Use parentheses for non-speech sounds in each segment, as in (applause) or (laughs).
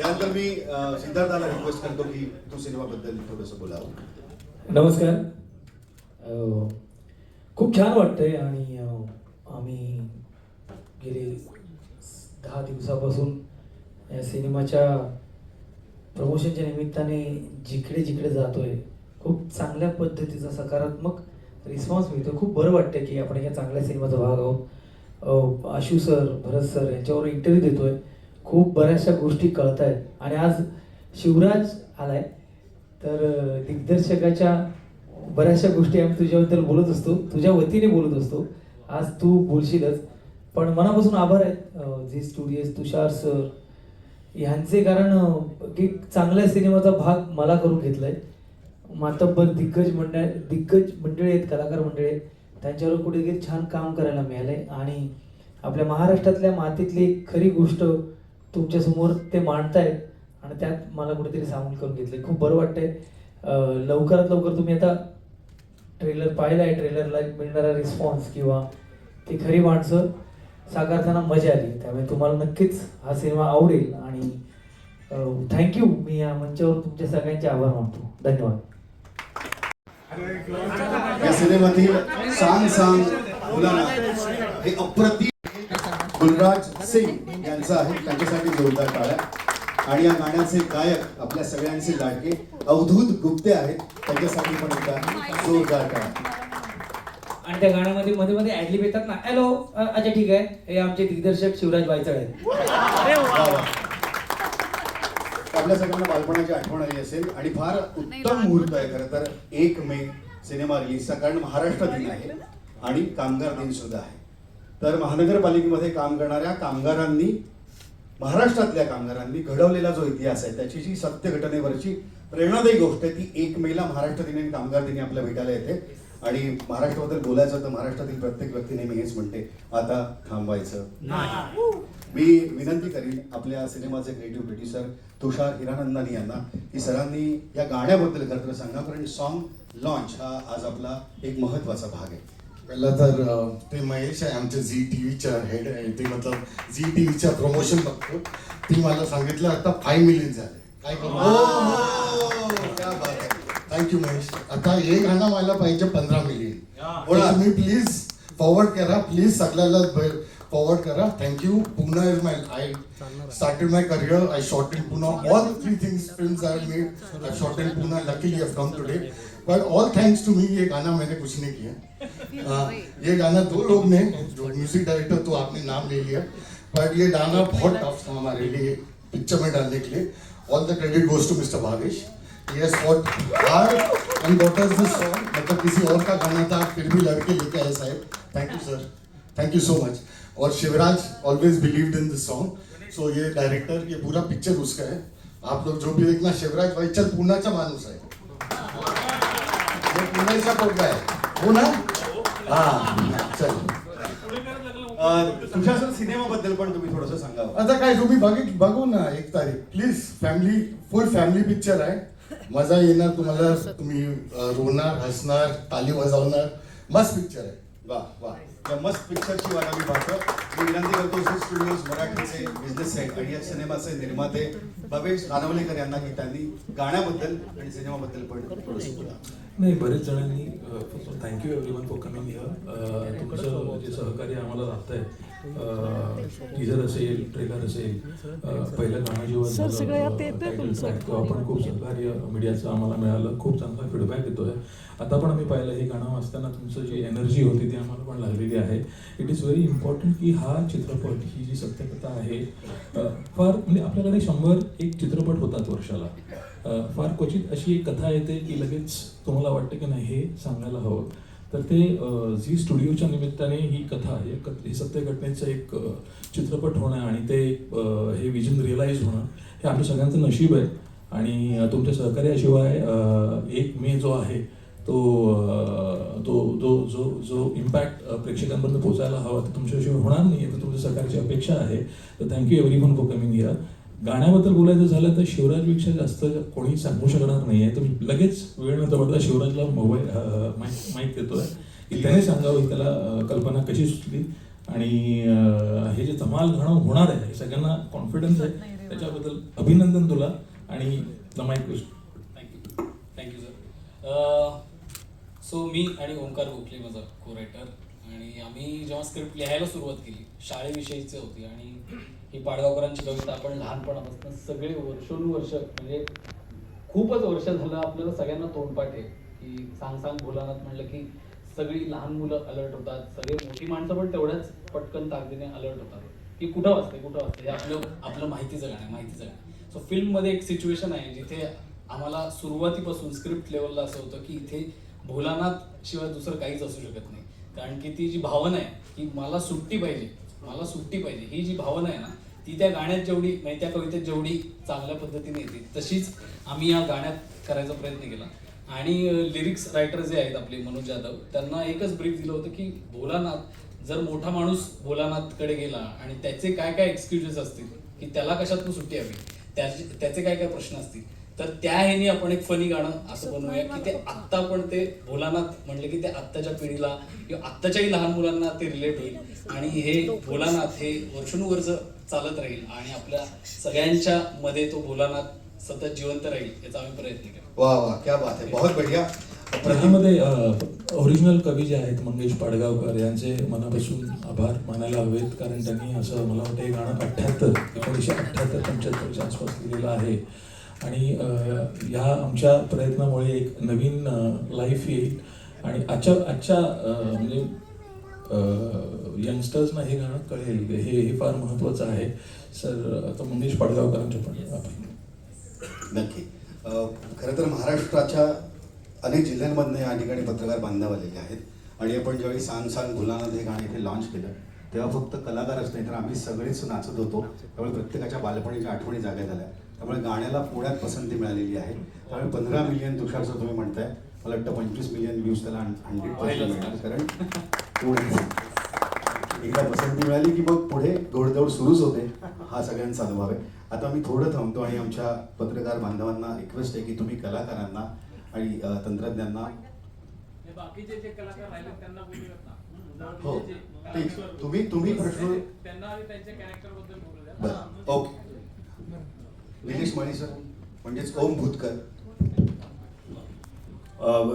यानंतर मी सिद्धार्थाला रिक्वेस्ट करतो की तू सिनेमाबद्दल थोडंसं बोलावं. नमस्कार. खूप छान वाटतंय आणि आम्ही गेले दहा दिवसापासून या सिनेमाच्या प्रमोशनच्या निमित्ताने जिकडे जिकडे जातोय खूप चांगल्या पद्धतीचा सकारात्मक रिस्पॉन्स मिळतो खूप बरं वाटतं की आपण या चांगल्या सिनेमाचा भाग आहोत. आशू सर भरत सर यांच्यावर इंटरव्ह्यू देतोय. खूप बऱ्याचशा गोष्टी कळत आहेत आणि आज शिवराज आलाय. तर दिग्दर्शकाच्या बऱ्याचशा गोष्टी आम्ही तुझ्याबद्दल बोलत असतो. तुझ्या वतीने बोलत असतो. आज तू बोलशीलच. पण मनापासून आभार आहेत झी स्टुडिओज तुषार सर ह्यांचे. कारण की चांगल्या सिनेमाचा भाग मला करून घेतलाय. मातब्बर दिग्गज मंडळ दिग्गज मंडळी आहेत कलाकार मंडळी आहेत. त्यांच्यावर कुठेतरी छान काम करायला मिळालंय. आणि आपल्या महाराष्ट्रातल्या मातीतली एक खरी गोष्ट तुमच्यासमोर ते मांडतायत आणि त्यात मला कुठेतरी सामील करून घेतले खूप बरं वाटतंय. लवकरात लवकर तुम्ही आता ट्रेलर पाहिलाय. ट्रेलरला मिळणारा रिस्पॉन्स किंवा ती खरी माणसं साकारताना मजा आली. त्यामुळे तुम्हाला नक्कीच हा सिनेमा आवडेल आणि थँक्यू मी या मंचावर तुमच्या सगळ्यांचे आभार मानतो. धन्यवाद. या सिनेमातील सांग सांग मुलांना हे अप्रतिम गुलराज सिंग यांचं आहे त्यांच्यासाठी जोरदार टाळ्या. आणि या गाण्याचे गायक आपल्या सगळ्यांचे लाडके अवधूत गुप्ते आहेत त्यांच्यासाठी पण एकदा जोरदार टाळ्या. आणि त्या गाण्यामध्ये मध्ये मध्ये ऍडलिप येतात ना हॅलो अच्छा ठीक आहे. हे आमचे दिग्दर्शक शिवराज बायचळ आहेत. आपल्या सगळ्यांना बालपणाची आठवण आली असेल आणि फार उत्तम मुहूर्त आहे खरं तर एक मे सिनेमा रिलीजचा कारण महाराष्ट्र दिन आहे आणि कामगार दिन सुद्धा आहे. तर महानगरपालिकेमध्ये काम करणाऱ्या कामगारांनी महाराष्ट्रातल्या कामगारांनी घडवलेला जो इतिहास आहे त्याची जी सत्य घटनेवरची प्रेरणादायी गोष्ट आहे ती एक मेला महाराष्ट्र दिनी आणि कामगार दिनी आपल्या भेटायला येते. आणि महाराष्ट्राबद्दल बोलायचं तर महाराष्ट्रातील प्रत्येक व्यक्ती नेहमी हेच म्हणते आता थांबवायचं मी विनंती करीन आपल्या सिनेमाचे क्रिएटिव्ह प्रोड्युसर तुषार हिरानंदानी यांना की सरांनी या गाण्याबद्दल खरं तर सांगा कारण सॉन्ग लॉन्च हा आज आपला एक महत्त्वाचा भाग आहे. पहिलं तर ते महेश आहे आमच्या झी टी व्हीच्या हेड आहे. ते मतलब झी टी व्हीच्या प्रमोशन बघतो. ती मला सांगितलं आता फाय मिलियन झाले. काय करू. Thank you Mahesh. आता हे गाणं मला पाहिजे पंधरा मिलियन. तुम्ही प्लीज फॉरवर्ड करा. प्लीज सगळ्याला फॉरवर्ड करा. Thank you Pune is my I started my career. I shot in Pune all three things films I made I shot in Pune luckily I've come today. But all thanks to me ये गाना मैंने कुछ नहीं KIA. (laughs) हाँ, ये गाना दो लोग ने जो म्यूज़िक डायरेक्टर तो आपने नाम ले लिया. बट ये गाना बहुत टफ था हमारे लिए पिक्चर में डालने के लिए. All the credit goes to mister Bhavesh yes what are and what is this song मतलब किसी और का गाना था फिर भी लड़के लेके आए साहब. Thank you sir thank you so much और Shivraj always believed in this song so ये डायरेक्टर ये पूरा पिक्चर उसका है। आप लोग जो भी देखना शिवराज भाई चल पुण्याचा माणूस आहे। ये पुण्याचा पोरगा आहे। हो ना? हा चल। सर सिनेमाबद्दल पण तुम्ही थोडंसं सांगावं. आता काय तुम्ही बघित बघू ना एक तारीख. Please family full family picture आहे. मजा येणार तुम्हाला. तुम्ही रोणार हसणार ताली वाजवणार मस्त पिक्चर आहे. वा वा. या मस्त पिक्चरची वाटा मी पाहतो मी विनंती करतो झी स्टुडिओज मराठीचे बिझनेस हेड आणि या सिनेमाचे निर्माते भवेश रानवलेकर यांना की त्यांनी गाण्याबद्दल आणि सिनेमाबद्दल पण थोडंसं बोला. नाही बरेच जणांनी thank you everyone for coming here तुमचं जे सहकार्य आम्हाला लागतंय टीजर असेल ट्रेलर असेल पहिलं गाणं जेव्हा सर, सगळं झालं, यात येतंय title तुमचं. track, तेव्हा पण खूप सहकार्य मीडियाचं आम्हाला मिळालं खूप चांगला फीडबॅक येतोय. आता पण आम्ही पाहिलं हे गाणं वाचताना तुमचं जी एनर्जी होती ती आम्हाला पण लागलेली आहे. इट इज व्हेरी इम्पॉर्टंट की हा चित्रपट ही जी सत्यकथा आहे फार म्हणजे आपल्याकडे शंभर एक चित्रपट होतात वर्षाला. फार क्वचित अशी एक कथा येते की लगेच तुम्हाला वाटतं की नाही हे सांगायला हवं. तर ते झी स्टुडिओच्या निमित्ताने ही कथा हे क- हे सत्य घटनेचं एक चित्रपट होणं आणि ते हे विजन रिअलाईज होणं हे आपल्या सगळ्यांचं नशीब आहे. आणि तुमच्या सहकार्याशिवाय एक मे जो आहे तो तो जो जो जो इम्पॅक्ट प्रेक्षकांपर्यंत पोचायला हवा तर तुमच्याशिवाय होणार नाही आहे तर तुमच्या सहकार्याची अपेक्षा आहे. तर thank you everyone for coming here गाण्याबद्दल बोलायचं झालं तर शिवराजपेक्षा जास्त कोणी सांगू शकणार नाही आहे तर लगेच वेळ न शिवराजला मोबाईल माईक देतोय. की त्याने सांगावं की त्याला कल्पना कशी सुचली? आणि हे जे धमाल गाणं होणार आहे हे सगळ्यांना कॉन्फिडन्स आहे. त्याच्याबद्दल अभिनंदन तुला आणि question thank you thank you sir so मी आणि ओंकार गोखले माझा को रायटर आणि आम्ही जेव्हा स्क्रिप्ट लिहायला सुरुवात केली शाळेविषयीची होती. आणि ही पाडगावकरांची कविता आपण लहानपणापासून सगळे वर्षोनुवर्ष म्हणजे खूपच वर्ष झालं आपल्याला सगळ्यांना तोंडपाठ आहे. की सांग सांग भोलानाथ म्हणलं की सगळी लहान मुलं अलर्ट होतात सगळे मोठी माणसं पण तेवढ्याच पटकन ताकदीने अलर्ट होतात. की कुठं वाजते कुठं वाजते हे आपलं आपलं माहितीचं गाणं आहे माहितीचं गाणं सो फिल्ममध्ये एक सिच्युएशन आहे जिथे आम्हाला सुरुवातीपासून स्क्रिप्ट लेवलला असं होतं की इथे भोलानाथ शिवाय दुसरं काहीच असू शकत नाही. कारण की ती जी भावना आहे की मला सुट्टी पाहिजे मला सुट्टी पाहिजे. ही जी भावना आहे ना ती त्या गाण्यात जेवढी म्हणजे त्या कवितेत जेवढी चांगल्या पद्धतीने येते तशीच आम्ही या गाण्यात करायचा प्रयत्न केला. आणि लिरिक्स रायटर जे आहेत आपले मनोज जाधव त्यांना एकच ब्रीफ दिलं होतं की भोलानाथ जर मोठा माणूस भोलानाथकडे गेला आणि त्याचे काय काय एक्सक्युजेस असतील की त्याला कशातून सुट्टी हवी त्याचे त्याचे काय काय प्रश्न असतील तर त्या ह्याने आपण एक फनी गाणं असं बनवूया की ते आत्ता पण ते भोलानाथ म्हणले की ते आत्ताच्या पिढीला किंवा आत्ताच्याही लहान मुलांना ते रिलेट होईल. आणि हे भोलानाथ हे वर्षानुवर्ष चालत राहील आणि आपल्या सगळ्यांच्या मध्ये तो भोलानाथ सतत जिवंत राहील याचा आम्ही प्रयत्न केला. वा वा क्या बात आहे. बहुत बढ़िया. ह्यामध्ये ओरिजिनल कवी जे आहेत मंगेश पाडगावकर यांचे मनापासून आभार मानायला हवेत कारण त्यांनी असं मला वाटतं हे गाणं अठ्ठ्याहत्तर एकोणीसशे अठ्ठ्याहत्तर पंच्याहत्तरच्या आसपास लिहिलेलं आहे. आणि अं, या आमच्या प्रयत्नामुळे एक नवीन लाईफ येईल. आणि आजच्या आजच्या म्हणजे यंगस्टर्सना हे गाणं कळेल. हे हे फार महत्त्वाचं आहे. सर आता मंगेश पाडगावकरांचे पण नक्की. खरं तर महाराष्ट्राच्या अनेक जिल्ह्यांमधनं या ठिकाणी पत्रकार बांधव आलेले आहेत. आणि आपण ज्यावेळी सांग सांग भुलानाथ हे गाणं इथे लॉन्च केलं तेव्हा फक्त कलाकारच नाही तर आम्ही सगळेच नाचत होतो. त्यामुळे प्रत्येकाच्या बालपणीच्या आठवणी जाग्या झाल्या. त्यामुळे गाण्याला पुण्यात पसंती मिळालेली आहे. त्यामुळे पंधरा मिलियन तुषारचं तुम्ही म्हणताय. मला वाटतं पंचवीस मिलियन व्ह्यूज त्याला हंड्रेड पर्सेंट मिळणार कारण एकदा पसंती मिळाली की मग पुढे गोडदौड सुरूच होते. हा सगळ्यांचा अनुभव आहे. आता मी थोडं थांबतो आणि आमच्या पत्रकार बांधवांना रिक्वेस्ट आहे की तुम्ही कलाकारांना आणि तंत्रज्ञांना हो ठीक तुम्ही तुम्ही प्रश्न त्यांना आणि त्यांच्या कॅरेक्टरबद्दल बोलूया बरं. ओके. निलेश माळी सर म्हणजेच ओम भूतकर.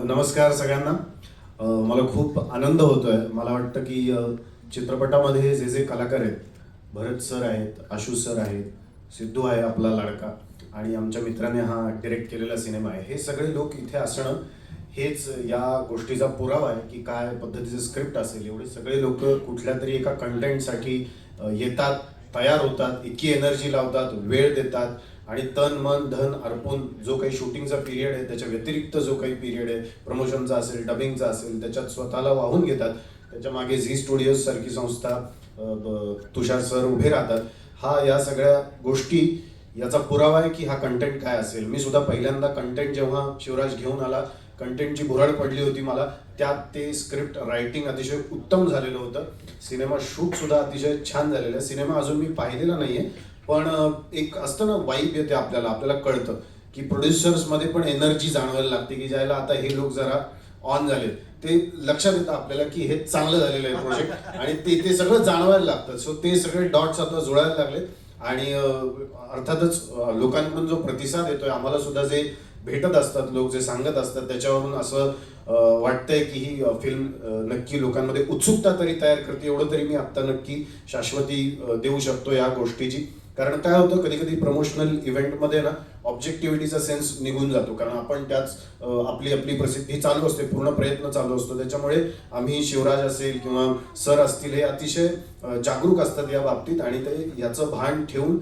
नमस्कार सगळ्यांना. मला खूप आनंद होतोय. मला वाटतं की चित्रपटामध्ये जे जे कलाकार आहेत भरत सर आहेत आशू सर आहेत सिद्धू आहे आपला लाडका आणि आमच्या मित्राने हा डिरेक्ट केलेला सिनेमा आहे. हे सगळे लोक इथे असणं हेच या गोष्टीचा पुरावा आहे की काय पद्धतीचं स्क्रिप्ट असेल. एवढे सगळे लोक कुठल्या तरी एका कंटेंटसाठी येतात तयार होतात इतकी एनर्जी लावतात वेळ देतात. आणि तन मन धन अर्पून जो काही शूटिंगचा पिरियड आहे त्याच्या व्यतिरिक्त जो काही पिरियड आहे प्रमोशनचा असेल डबिंगचा असेल त्याच्यात स्वतःला वाहून घेतात. त्याच्यामागे झी स्टुडिओज सारखी संस्था तुषार सर उभे राहतात. हा या सगळ्या गोष्टी याचा पुरावा आहे की हा कंटेंट काय असेल? मी सुद्धा पहिल्यांदा कंटेंट जेव्हा शिवराज घेऊन आला कंटेंटची भुराड पडली होती मला त्यात ते स्क्रिप्ट रायटिंग अतिशय उत्तम झालेलं होतं. सिनेमा शूट सुद्धा अतिशय छान झालेला आहे. सिनेमा अजून मी पाहिलेला नाहीये पण एक असतं ना वाईब येते आपल्याला आपल्याला कळतं की प्रोड्युसर्समध्ये पण एनर्जी जाणवायला लागते की ज्याला आता हे लोक जरा ऑन झाले ते लक्षात येतं आपल्याला की हे चांगलं झालेलं आहे प्रोजेक्ट (laughs) आणि ते ते सगळं जाणवायला लागतं. सो ते सगळे डॉट्स आता जुळायला लागले आणि अर्थातच लोकांकडून जो प्रतिसाद येतोय आम्हाला सुद्धा जे भेटत असतात लोक जे सांगत असतात त्याच्यावरून असं वाटतंय की ही फिल्म नक्की लोकांमध्ये उत्सुकता तरी तयार करते. एवढं तरी मी आत्ता नक्की शाश्वती देऊ शकतो या गोष्टीची. कारण काय होतं कधी कधी प्रमोशनल इव्हेंटमध्ये ना ऑब्जेक्टिव्हिटीचा सेन्स निघून जातो. कारण आपण त्याच आपली आपली प्रसिद्धी चालू असते पूर्ण प्रयत्न चालू असतो. त्याच्यामुळे आम्ही शिवराज असेल किंवा सर असतील हे अतिशय जागरूक असतात या बाबतीत आणि ते याचं भान ठेवून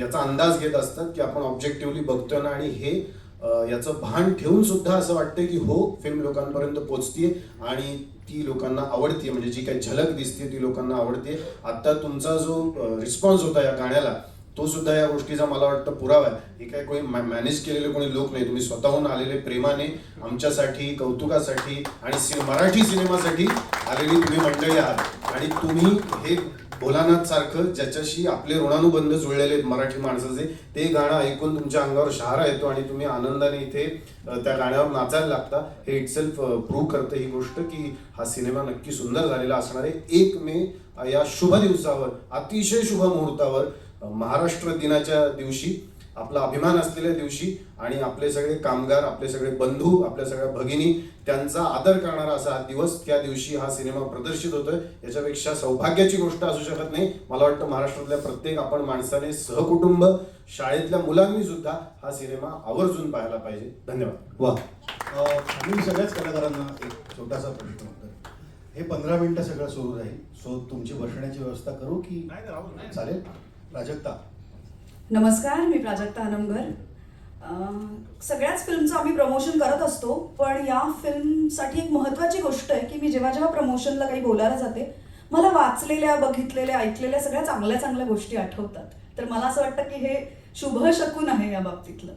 याचा अंदाज घेत असतात की आपण ऑब्जेक्टिव्हली बघतोय ना आणि हे याचं भान ठेवून सुद्धा असं वाटतं की हो फिल्म लोकांपर्यंत पोचतीये आणि ती लोकांना आवडतीये. म्हणजे जी काही झलक दिसते ती लोकांना आवडते आता तुमचा जो रिस्पॉन्स होता या गाण्याला तो सुद्धा या गोष्टीचा मला वाटतं पुरावा आहे. हे काय कोणी मॅनेज केलेले कोणी लोक नाही. तुम्ही स्वतःहून आलेले प्रेमाने आमच्यासाठी कौतुकासाठी आणि मराठी सिनेमासाठी आलेली तुम्ही मंडळी आहात. आणि तुम्ही हे भोलानाथ सारखं ज्याच्याशी आपले ऋणानुबंध जुळलेले आहेत मराठी माणसाचे ते गाणं ऐकून तुमच्या अंगावर शहारा येतो आणि तुम्ही आनंदाने इथे त्या गाण्यावर नाचायला लागता. हे इटसेल्फ प्रूव्ह करतं ही गोष्ट की हा सिनेमा नक्की सुंदर झालेला असणार आहे. एक मे या शुभ दिवसावर अतिशय शुभ मुहूर्तावर महाराष्ट्र दिनाच्या दिवशी आपला अभिमान असलेल्या दिवशी आणि आपले सगळे कामगार आपले सगळे बंधू आपल्या सगळ्या भगिनी त्यांचा आदर करणारा असा हा दिवस त्या दिवशी हा सिनेमा प्रदर्शित होतोय. याच्यापेक्षा सौभाग्याची गोष्ट असू शकत नाही. मला वाटतं महाराष्ट्रातल्या प्रत्येक आपण माणसाने सहकुटुंब शाळेतल्या मुलांनी सुद्धा हा सिनेमा आवर्जून पाहायला पाहिजे. धन्यवाद. वा. मी सगळ्याच कलाकारांना एक छोटासा प्रश्न होता हे पंधरा मिनिटं सगळं सुरू राहील. सो तुमची बसण्याची व्यवस्था करू की चालेल? प्राजक्ता नमस्कार मी प्राजक्ता अनमगर सगळ्याच फिल्मचं आम्ही प्रमोशन करत असतो पण या फिल्मसाठी एक महत्त्वाची गोष्ट आहे की मी जेव्हा जेव्हा प्रमोशनला काही बोलायला जाते मला वाचलेल्या बघितलेल्या ऐकलेल्या सगळ्या चांगल्या चांगल्या गोष्टी आठवतात. तर मला असं वाटतं की हे शुभ शकून आहे या बाबतीतलं.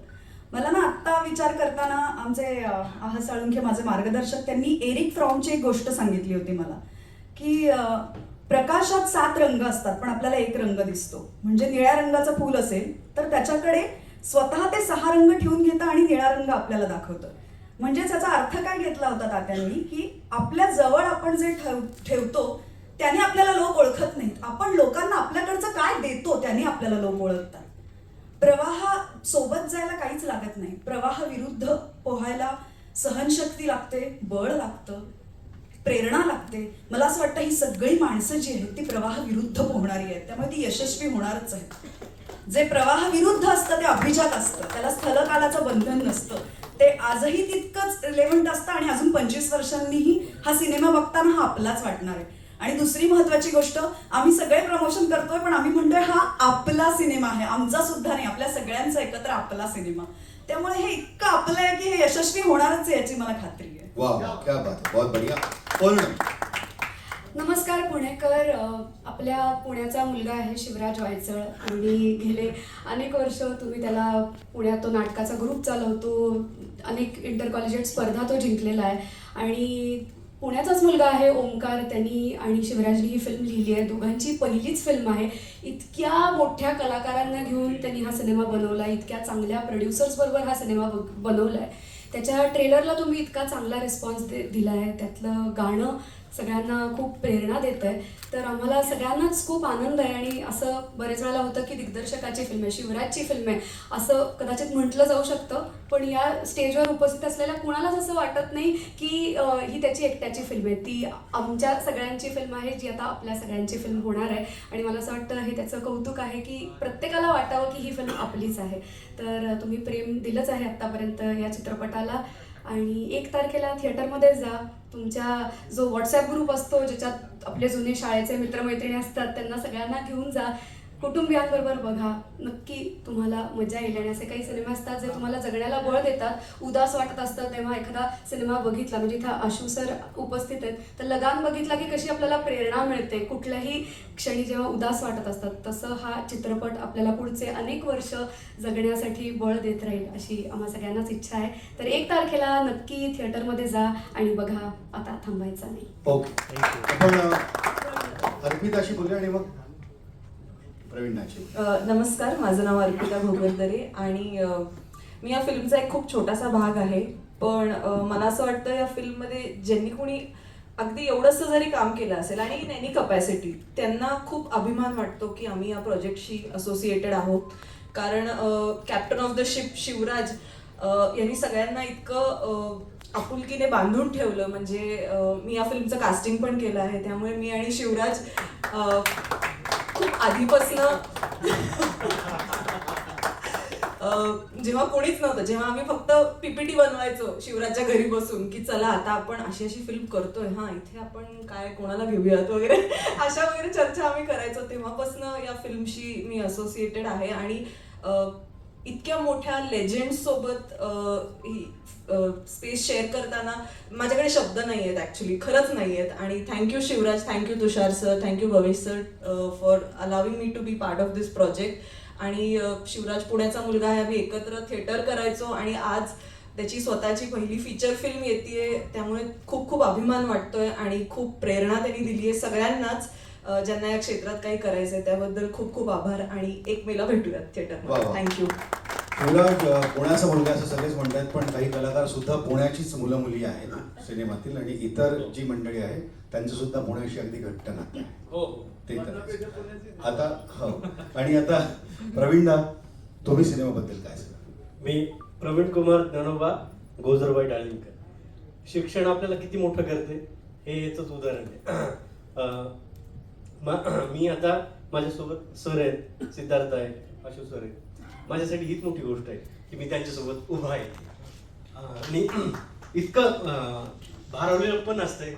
मला ना आत्ता विचार करताना आमचे आह साळुंखे माझे मार्गदर्शक त्यांनी एरिक फ्रॉमची एक गोष्ट सांगितली होती मला की प्रकाशात सात रंग असतात पण आपल्याला एक रंग दिसतो. म्हणजे निळ्या रंगाचं फूल असेल तर त्याच्याकडे स्वतः ते सहा रंग ठेवून घेतं आणि निळा रंग आपल्याला दाखवतं. म्हणजे त्याचा अर्थ काय घेतला होता तात्यांनी की आपल्या जवळ आपण जे ठेवतो त्याने आपल्याला लोक ओळखत नाहीत. आपण लोकांना आपल्याकडचं काय देतो त्याने आपल्याला लोक ओळखतात. प्रवाह सोबत जायला काहीच लागत नाही. प्रवाह विरुद्ध पोहायला सहनशक्ती लागते बळ लागतं. प्रेरणा लागते. मला असं वाटतं ही सगळी माणसं जी आहेत ती प्रवाह विरुद्ध पोहणारी आहेत. त्यामुळे ती यशस्वी होणारच आहेत. जे प्रवाह विरुद्ध असतं ते अभिजात असतं. त्याला स्थलकालाचं बंधन नसतं. ते आजही तितकंच रिलेव्हंट असतं आणि अजून पंचवीस वर्षांनीही हा सिनेमा बघताना हा आपलाच वाटणार आहे. आणि दुसरी महत्वाची गोष्ट आम्ही सगळे प्रमोशन करतोय पण आम्ही म्हणतोय हा आपला सिनेमा आहे. आमचा सुद्धा नाही. आपल्या सगळ्यांचा एकत्र आपला सिनेमा. त्यामुळे हे इतकं आपलं आहे की हे यशस्वी होणारच आहे याची मला खात्री आहे. वा वा क्या बात आहे. बहुत बढिया. पूर्ण. नमस्कार पुणेकर. अ, आपल्या पुण्याचा मुलगा आहे शिवराज वायचळ. आणि गेले अनेक वर्ष तुम्ही त्याला पुण्यात तो नाटकाचा ग्रुप चालवतो. अनेक इंटर कॉलेजेट स्पर्धा तो जिंकलेला आहे. आणि पुण्याचाच मुलगा आहे ओंकार त्यांनी आणि शिवराजनी ही फिल्म लिहिली आहे. दोघांची पहिलीच फिल्म आहे. इतक्या मोठ्या कलाकारांना घेऊन त्यांनी हा सिनेमा बनवला इतक्या चांगल्या प्रोड्युसर्सबरोबर हा सिनेमा बनवला आहे. त्याच्या ट्रेलरला तुम्ही इतका चांगला रिस्पॉन्स दे दिला आहे त्यातलं गाणं सगळ्यांना खूप प्रेरणा देत आहे तर आम्हाला सगळ्यांनाच खूप आनंद आहे आणि असं बरेच वेळेला होतं की दिग्दर्शकाची फिल्म आहे शिवराजची फिल्म आहे असं कदाचित म्हटलं जाऊ शकतं. पण या स्टेजवर उपस्थित असलेल्या कुणालाच असं वाटत नाही की ही त्याची एकट्याची फिल्म आहे. ती आमच्या सगळ्यांची फिल्म आहे जी आता आपल्या सगळ्यांची फिल्म होणार आहे. आणि मला असं वाटतं हे त्याचं कौतुक आहे की प्रत्येकाला वाटावं की ही फिल्म आपलीच आहे. तर तुम्ही प्रेम दिलंच आहे आत्तापर्यंत या चित्रपटाला. आणि एक तारखेला थिएटरमध्ये जा. तुमच्या जो व्हॉट्सॲप ग्रुप असतो ज्याच्यात आपले जुने शाळेचे मित्रमैत्रिणी असतात त्यांना सगळ्यांना घेऊन जा. कुटुंबियांबरोबर बघा नक्की तुम्हाला मजा येईल. आणि असे काही सिनेमा असतात जे तुम्हाला जगण्याला बळ देतात. उदास वाटत असतं तेव्हा एखादा सिनेमा बघितला. म्हणजे इथं आशू सर उपस्थित आहेत. तर लगान बघितला की कशी आपल्याला प्रेरणा मिळते. कुठल्याही क्षणी जेव्हा उदास वाटत असतात तसं हा चित्रपट आपल्याला पुढचे अनेक वर्ष जगण्यासाठी बळ देत राहील अशी आम्हा सगळ्यांनाच इच्छा आहे. तर एक तारखेला नक्की थिएटरमध्ये जा आणि बघा आता थांबायचा नाही. ओके. आपण अर्पिताशी बोलूया आणि मग नमस्कार माझं नाव अर्पिता भोगरदरे आणि मी या फिल्मचा एक खूप छोटासा भाग आहे पण मला असं वाटतं या फिल्ममध्ये ज्यांनी कोणी अगदी एवढंसं जरी काम केलं असेल आणि इन एनी कपॅसिटी त्यांना खूप अभिमान वाटतो की आम्ही या प्रोजेक्टशी असोसिएटेड आहोत. कारण captain of the ship Shivraj यांनी सगळ्यांना इतकं आपुलकीने बांधून ठेवलं. म्हणजे मी या फिल्मचं कास्टिंग पण केलं आहे. त्यामुळे मी आणि शिवराज खूप आधीपासनं. अं, जेव्हा कोणीच नव्हतं जेव्हा आम्ही फक्त पीपीटी बनवायचो शिवराजच्या घरी बसून की चला आता आपण अशी अशी फिल्म करतोय हा इथे आपण काय कोणाला घेऊयात वगैरे अशा वगैरे चर्चा आम्ही करायचो. तेव्हापासनं या फिल्मशी मी असोसिएटेड आहे आणि इतक्या मोठ्या लेजेंड सोबत ही स्पेस शेअर करताना माझ्याकडे शब्द नाही आहेत ॲक्च्युली खरंच नाही आहेत आणि thank you Shivraj thank you Tushar sir thank you Bhavesh sir for allowing me to be part of this project आणि शिवराज पुण्याचा मुलगा आहे आम्ही एकत्र थिएटर करायचो आणि आज त्याची स्वतःची पहिली फीचर फिल्म येते त्यामुळे खूप खूप अभिमान वाटतोय आणि खूप प्रेरणा त्यांनी दिली आहे सगळ्यांनाच. ज्यांना या क्षेत्रात काही करायचं आहे त्याबद्दल खूप खूप आभार आणि एक मेला भेटूयात वा. थँक्यू मुलं पुण्याचा मुलगा असं सगळेच म्हणतात पण काही कलाकार सुद्धा पुण्याचीच मुलं मुली आहेत सिनेमातील आणि इतर जी मंडळी आहे त्यांचं सुद्धा पुण्याशी अगदी घट्ट नातं आहे. हो हो. ते तर आता हो. आणि आता प्रवीणदा तुम्ही सिनेमाबद्दल काय सांगा? मी प्रवीण कुमार धनोबा गोजरबाई डाळिंकर. शिक्षण आपल्याला किती मोठं करते? हे याचंच उदाहरण आहे. अं, मा- (clears throat) आता माझ्यासोबत सर आहेत सिद्धार्थ आहे अशोक सर आहेत. माझ्यासाठी हीच मोठी गोष्ट आहे की मी त्यांच्यासोबत उभा आहे. आणि (clears throat) इतकं भारवलेलं पण असतंय की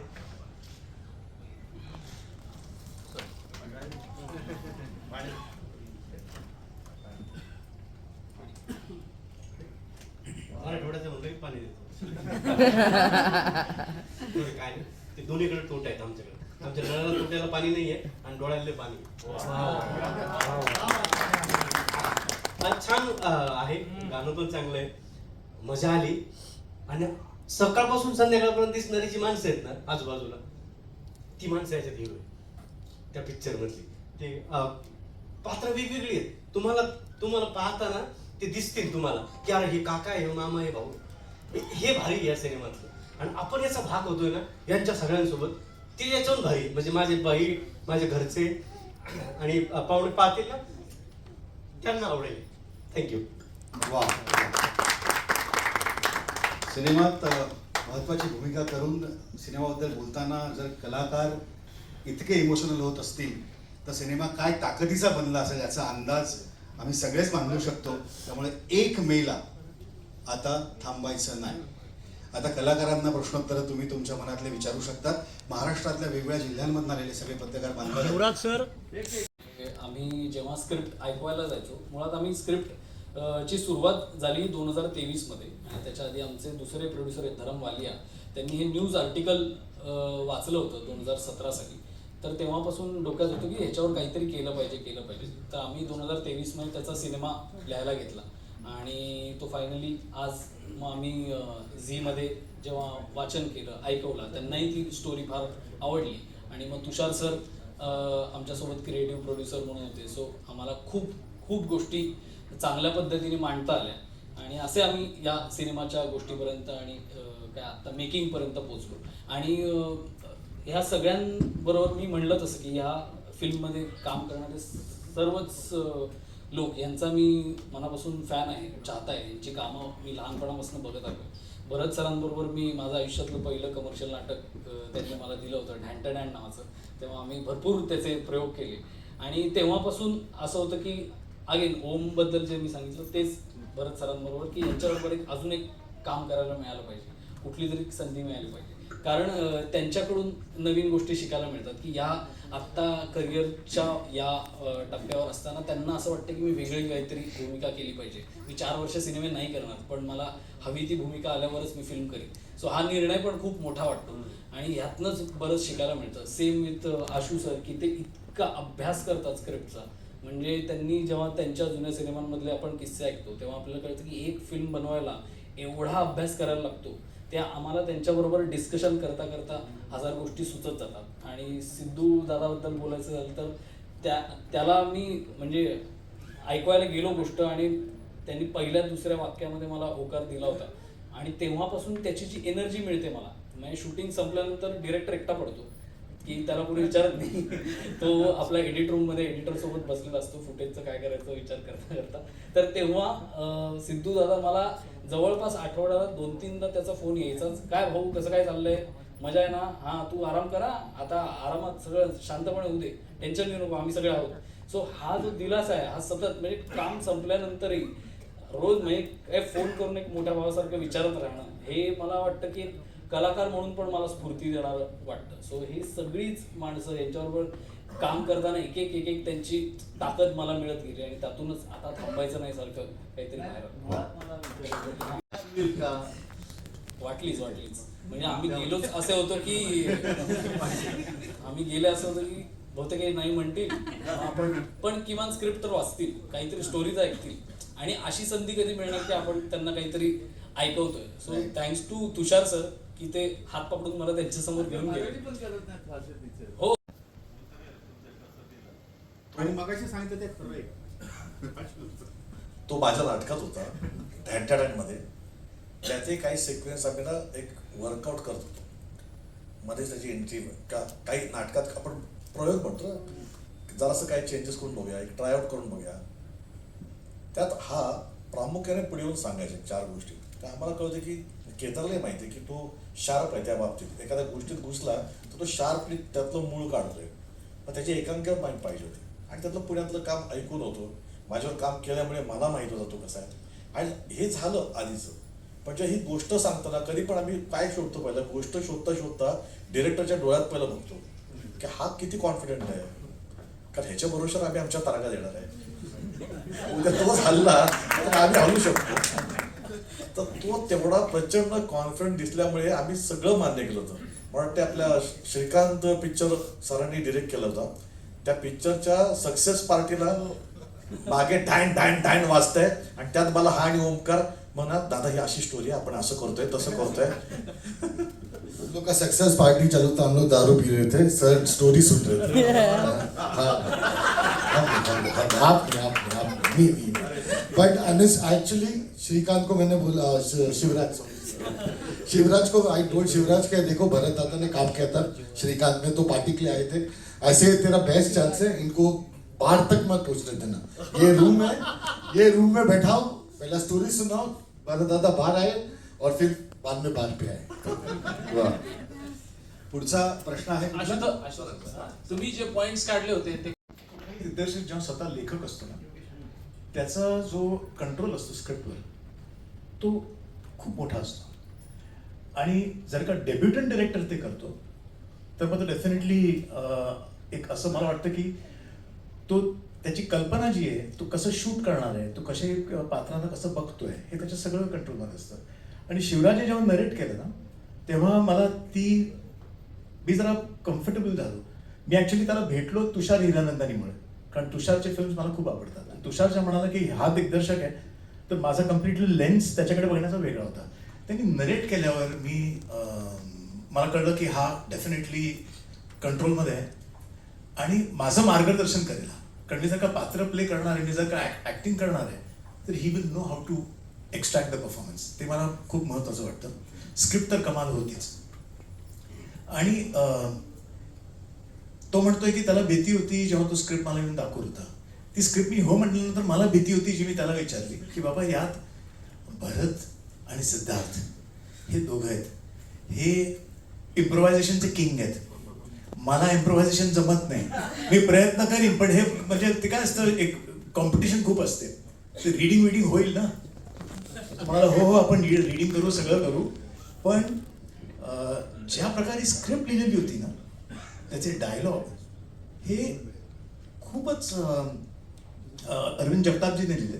पाणी देतो (laughs) काय? ते दोन्हीकडे तोट आहेत आमच्याकडे. आमच्या नळाला तोट्याला पाणी नाहीये आणि डोळ्याला पाणी. छान अं, आहे. गाणं पण चांगलं आहे. मजा आली. आणि सकाळपासून संध्याकाळपर्यंत दिसणारी जी माणसं आहेत ना आजूबाजूला ती माणसं याच्यात हिरो त्या पिक्चर मधली. ते अं, पात्र वेगवेगळी आहेत. तुम्हाला तुम्हाला पाहताना ते दिसतील तुम्हाला की अरे हे काका आहे हे मामा आहे भाऊ. हे- हे भारी आहे या सिनेमातलं. आणि आपण याचा भाग होतोय ना यांच्या सगळ्यांसोबत ती याच्याहून भाई म्हणजे माझे बाई माझे घरचे आणि पाहुणे पाहतील ना त्यांना आवडेल. थँक्यू वा. सिनेमात महत्वाची भूमिका करून सिनेमाबद्दल बोलताना जर कलाकार इतके इमोशनल होत असतील तर सिनेमा काय ताकदीचा बनला असेल याचा अंदाज आम्ही सगळेच बांधू शकतो. त्यामुळे एक मेला आता थांबायचं नाही. आता कलाकारांना प्रश्नोत्तर तुम्ही तुमच्या मनातले विचारू शकतात. महाराष्ट्रातल्या वेगवेगळ्या जिल्ह्यांमधून आलेले सगळे पत्रकार बांधव आम्ही जेव्हा स्क्रिप्ट ऐकवायला जायचो मुळात आम्ही स्क्रिप्ट ची सुरुवात झाली दोन हजार तेवीसमध्ये. आणि त्याच्या आधी आमचे दुसरे प्रोड्युसर आहेत धरम वालिया. त्यांनी हे न्यूज आर्टिकल वाचलं होतं दोन हजार सतरा साली तर तेव्हापासून डोक्यात होतं की ह्याच्यावर काहीतरी केलं पाहिजे केलं पाहिजे. तर आम्ही दोन हजार तेवीसमध्ये त्याचा सिनेमा लिहायला घेतला. आणि तो फायनली आज मग आम्ही झीमध्ये जेव्हा वाचन केलं ऐकवलं त्यांनाही ती स्टोरी फार आवडली. आणि मग तुषार सर आमच्यासोबत क्रिएटिव्ह प्रोड्युसर म्हणून होते. सो आम्हाला खूप खूप गोष्टी चांगल्या पद्धतीने मांडता आल्या. आणि असे आम्ही या सिनेमाच्या गोष्टीपर्यंत आणि काय आता मेकिंगपर्यंत पोचलो आणि ह्या सगळ्यांबरोबर मी म्हणलं तसं की ह्या फिल्ममध्ये काम करणारे सर्वच लोक यांचा मी मनापासून फॅन आहे चाहता आहे. यांची कामं मी लहानपणापासून बघत आलो भरत सरांबरोबर मी माझं आयुष्यातलं पहिलं कमर्शियल नाटक त्यांनी मला दिलं होतं ढँट डॅन नावाचं. तेव्हा आम्ही भरपूर त्याचे प्रयोग केले. आणि तेव्हापासून असं होतं की अगेन ओमबद्दल जे मी सांगितलं तेच भरत सरांबरोबर की यांच्याबरोबर एक अजून एक काम करायला मिळालं पाहिजे. कुठली तरी संधी मिळाली पाहिजे. कारण त्यांच्याकडून नवीन गोष्टी शिकायला मिळतात की या आत्ता करिअरच्या या टप्प्यावर असताना त्यांना असं वाटतं की मी वेगळी काहीतरी भूमिका केली पाहिजे. मी चार वर्ष सिनेमे नाही करणार पण मला हवी ती भूमिका आल्यावरच मी फिल्म करीन. सो हा निर्णय पण खूप मोठा वाटतो. आणि ह्यातनंच बरंच शिकायला मिळतं. सेम विथ आशू सर की ते इतका अभ्यास करतात स्क्रिप्टचा म्हणजे त्यांनी जेव्हा त्यांच्या जुन्या सिनेमांमधले आपण किस्से ऐकतो तेव्हा आपल्याला कळतं की एक फिल्म बनवायला एवढा अभ्यास करायला लागतो. त्या आम्हाला त्यांच्याबरोबर डिस्कशन करता करता हजार गोष्टी सुचत जातात. आणि सिद्धू दादाबद्दल बोलायचं झालं तर त्या त्याला मी म्हणजे ऐकवायला गेलो गोष्ट आणि त्यांनी पहिल्या दुसऱ्या वाक्यामध्ये मला होकार दिला होता. आणि तेव्हापासून त्याची जी एनर्जी मिळते मला. म्हणजे शूटिंग संपल्यानंतर डिरेक्टर एकटा पडतो. की त्याला कोणी विचारत नाही. (laughs) तो आपल्या एडिट रूममध्ये एडिटर सोबत बसलेला असतो फुटेजचं काय करायचं विचार करता करता. तर तेव्हा सिद्धू दादा मला जवळपास आठवड्याला दोन तीनदा त्याचा फोन यायचाच काय भाऊ कसं काय चाललंय? मजा आहे ना? हा तू आराम करा. आता आरामात सगळं शांतपणे होऊ दे. टेन्शन घेऊ नको. आम्ही सगळे आहोत. सो हा जो दिलासा आहे हा सतत म्हणजे काम संपल्यानंतरही रोज म्हणजे फोन करून एक मोठ्या भावासारखं विचारत राहणं हे मला वाटतं की कलाकार म्हणून पण मला स्फूर्ती देणारं वाटतं. सो ही सगळीच माणसं यांच्याबरोबर काम करताना एक एक एक एक त्यांची ताकद मला मिळत गेली आणि त्यातूनच आता थांबायचं नाही सारखं काहीतरी बाहेर. वाटलीच वाटलीच म्हणजे आम्ही गेलोच असे होतो की आम्ही गेले असं होतं की बहुतेक काही नाही म्हणतील. आपण पण किमान स्क्रिप्ट तर वाचतील काहीतरी स्टोरीज ऐकतील. आणि अशी संधी कधी मिळणार की आपण त्यांना काहीतरी ऐकवतोय. So thanks to Tushar sir की ते हात पकडून मला त्यांच्यासमोर घेऊन गेले. पण करत नाही फारसे picture. हो. आणि मगाशी सांगितलं ते खरं आहे. तो माझ्या नाटकात होता ढॅन्टॅडॅनमध्ये त्याचे काही सिक्वेन्स आम्ही ना एक वर्कआउट करत होतो. मध्ये त्याची एंट्री का काही नाटकात आपण प्रयोग म्हणतो ना जरासं काही चेंजेस करून बघूया एक ट्रायआउट करून बघूया. त्यात हा प्रामुख्याने पुढे येऊन सांगायचे चार गोष्टी. तर आम्हाला कळतं की केदारलाही माहिती आहे की तो शार्प आहे त्या बाबतीत. एखाद्या गोष्टीत घुसला तर तो शार्पली त्यातलं मूळ काढतोय. मग त्याची एकांकिका माहीत पाहिजे होती. आणि त्यातलं पुण्यातलं काम ऐकून होतो. माझ्यावर काम केल्यामुळे मला माहीत होता तो कसा आहे. आणि हे झालं आधीचं. पण जेव्हा ही गोष्ट सांगताना कधी पण आम्ही काय शोधतो पहिलं? गोष्ट शोधता शोधता डिरेक्टरच्या डोळ्यात पहिलं बघतो. की हा किती कॉन्फिडंट आहे. कारण ह्याच्या भरोशावर आम्ही आमच्या तारखा देणार आहे. उद्या तो हल्ला तर आम्ही हलू शकतो. तर तो तेवढा प्रचंड कॉन्फिडंट दिसल्यामुळे आम्ही सगळं मान्य केलं होतं मला वाटतं आपल्या श्रीकांत पिक्चर सरांनी डिरेक्ट केला होता त्या पिक्चरच्या सक्सेस पार्टीला मागे डायन डायन डायन वाजतंय आणि त्यात मला हा आणि ओमकार म्हणा दादा ही अशी स्टोरी आपण असं करतोय तसं करतोय हम लोग का सक्सेस पार्टी चालू था हम लोग दारू पी रहे थे सर स्टोरी सुन रहे थे हाँ, मी मी बट अनिस एक्चुअली श्रीकांत को मैंने बोला शिवराज. शिवराज को आई टोल्ड शिवराज क्या देखो भरत दादा ने काम किया था श्रीकांत में तो पार्टी के लिए आए थे। ऐसे तेरा बेस्ट चांस है इनको बाहर तक मत पहुंचने देना। ये रूम है ये रूम में बैठाओ पहला स्टोरी सुनाओ भरत दादा बाहर आए और फिर बाद में बाहर पे आए। वाह। पुढचा प्रश्न आहे तुम्ही जे पॉइंट्स काढले होते ते दिग्दर्शक जेव्हा स्वतः लेखक असतो ना त्याचा जो कंट्रोल असतो स्क्रिप्टवर तो खूप मोठा असतो. आणि जर का डेब्युटंट डिरेक्टर ते करतो तर मग तो डेफिनेटली एक असं मला वाटतं की तो त्याची कल्पना जी आहे तो कसं शूट करणार आहे तो कसे पात्रांना कसं बघतोय हे त्याच्या सगळं कंट्रोलमध्ये असतं. आणि शिवराजे जेव्हा नरेट केलं ना तेव्हा मला ती मी जरा कम्फर्टेबल झालो. मी ॲक्च्युली त्याला भेटलो तुषार हिरानंदानीमुळे. कारण तुषारचे फिल्म्स मला खूप आवडतात. आणि म्हणाला की हा दिग्दर्शक आहे तर माझा कम्प्लिटली लेन्स त्याच्याकडे बघण्याचा वेगळा होता. त्यांनी नरेट केल्यावर मी मला कळलं की हा डेफिनेटली कंट्रोलमध्ये आहे. आणि माझं मार्गदर्शन करेल कारण मी जर का पात्र प्ले करणार आहे मी जर का ॲक्टिंग करणार आहे तर he will know how to extract the performance ते मला खूप महत्त्वाचं वाटतं. स्क्रिप्ट तर कमाल होतीच. आणि तो म्हणतोय की त्याला भीती होती जेव्हा तो स्क्रिप्ट मला येऊन दाखवत होता. ती स्क्रिप्ट मी हो म्हटल्यानंतर मला भीती होती जी मी त्याला विचारली की बाबा यात भरत आणि सिद्धार्थ हे दोघं आहेत. हे इम्प्रोव्हायझेशनचे किंग आहेत. मला इम्प्रोव्हायझेशन जमत नाही. मी प्रयत्न करीन पण हे म्हणजे ते काय असतं एक कॉम्पिटिशन खूप असते. ते रिडिंग विडिंग होईल ना? मला हो हो आपण रिडिंग करू सगळं करू. पण ज्या प्रकारे स्क्रिप्ट लिहिलेली होती ना त्याचे डायलॉग हे खूपच अरविंद जगतापजीने लिहिले.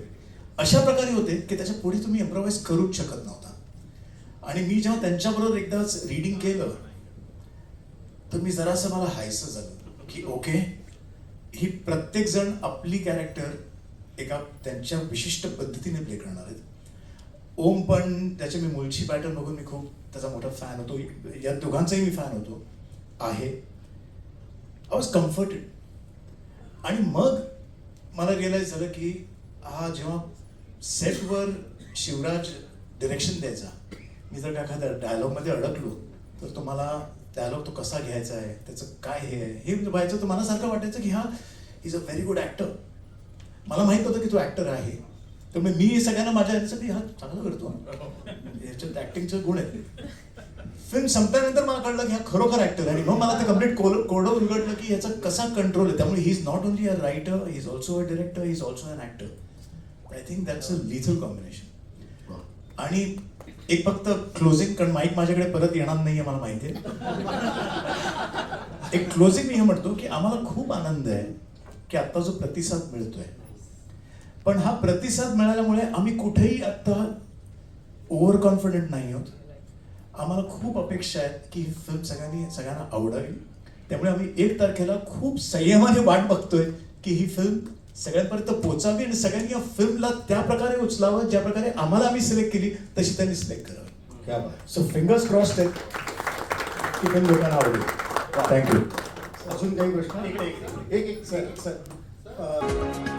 अशा प्रकारे होते की त्याच्या पुढे तुम्ही इम्प्रोवाइज करूच शकत नव्हता. आणि मी जेव्हा त्यांच्याबरोबर एकदाच रिडिंग केलं तर मी जरासं मला हायसं झालं की ओके ही प्रत्येक जण आपली कॅरेक्टर एका त्यांच्या विशिष्ट पद्धतीने प्ले करणार आहेत. ओम पण त्याचे मी मुलची पॅटर्न बघून मी खूप त्याचा मोठा फॅन होतो. या दोघांचाही मी फॅन होतो. आहे. आय वॉज कम्फर्टेड आणि मग मला रिअलाईज झालं की हा जेव्हा सेटवर शिवराज डिरेक्शन द्यायचा मी जर का एखाद्या डायलॉगमध्ये अडकलो तर तो मला डायलॉग तो कसा घ्यायचा आहे त्याचं काय हे आहे हे म्हणजे व्हायचं तर मला सारखं वाटायचं की हा is a very good actor मला माहीत होतं की तो ॲक्टर आहे. त्यामुळे मी सगळ्यांना माझ्या ह्याच्यासाठी हा चांगला करतो. ह्याच्यात ॲक्टिंगचे गुण आहेत. फिल्म संपल्यानंतर मला कळलं की हा खरोखर ॲक्टर आहे. आणि मग मला ते कंप्लीट कोरडं उलगडलं की याचा कसा कंट्रोल आहे. त्यामुळे he is not only a writer he is also a director he is also an actor I think that's a lethal combination आणि एक फक्त क्लोजिंग कारण माईक माझ्याकडे परत येणार नाहीये मला माहिती आहे. एक क्लोजिंग मी हे म्हणतो की आम्हाला खूप आनंद आहे की आता जो प्रतिसाद मिळतोय. पण हा प्रतिसाद मिळाल्यामुळे आम्ही कुठेही आता ओव्हर कॉन्फिडंट नाही आहोत. आम्हाला खूप अपेक्षा आहेत की ही फिल्म सगळ्यांनी सगळ्यांना आवडावी. त्यामुळे आम्ही एक तारखेला खूप संयमाने वाट बघतोय की ही फिल्म सगळ्यांपर्यंत पोहोचावी आणि सगळ्यांनी या फिल्मला त्या प्रकारे उचलावं ज्या प्रकारे आम्हाला आम्ही सिलेक्ट केली तशी त्यांनी सिलेक्ट करावी. क्या बात. सो फिंगर्स क्रॉस्ड आहेत की फिल्म लोकांना आवडेल. थँक्यू अजून काही प्रश्न? एक एक सर सर.